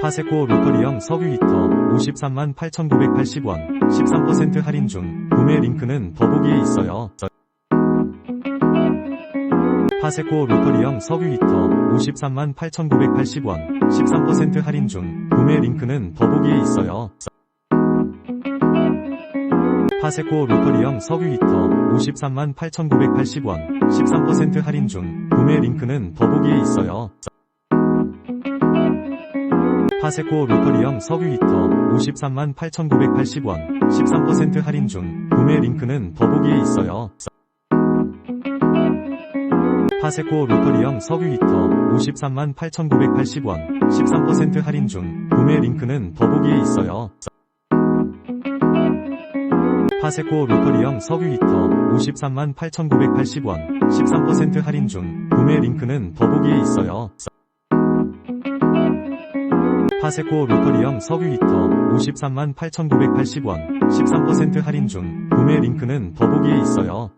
파세코 로터리형 석유 히터 53만 8,980원 13% 할인 중 구매 링크는 더보기에 있어요. 파세코 로터리형 석유 히터 53만 8,980원 13% 할인 중 구매 링크는 더보기에 있어요. 파세코 로터리형 석유 히터 53만 8,980원 13% 할인 중 구매 링크는 더보기에 있어요. 파세코 로터리형 석유 히터 53만 8,980원 13% 할인 중 구매 링크는 더보기에 있어요. 파세코 로터리형 석유 히터 53만 8,980원 13% 할인 중 구매 링크는 더보기에 있어요. 파세코 로터리형 석유 히터 53만 8,980원 13% 할인 중 구매 링크는 더보기에 있어요. 파세코 로터리형 석유 히터 53만 8,980원 13% 할인 중 구매 링크는 더보기에 있어요.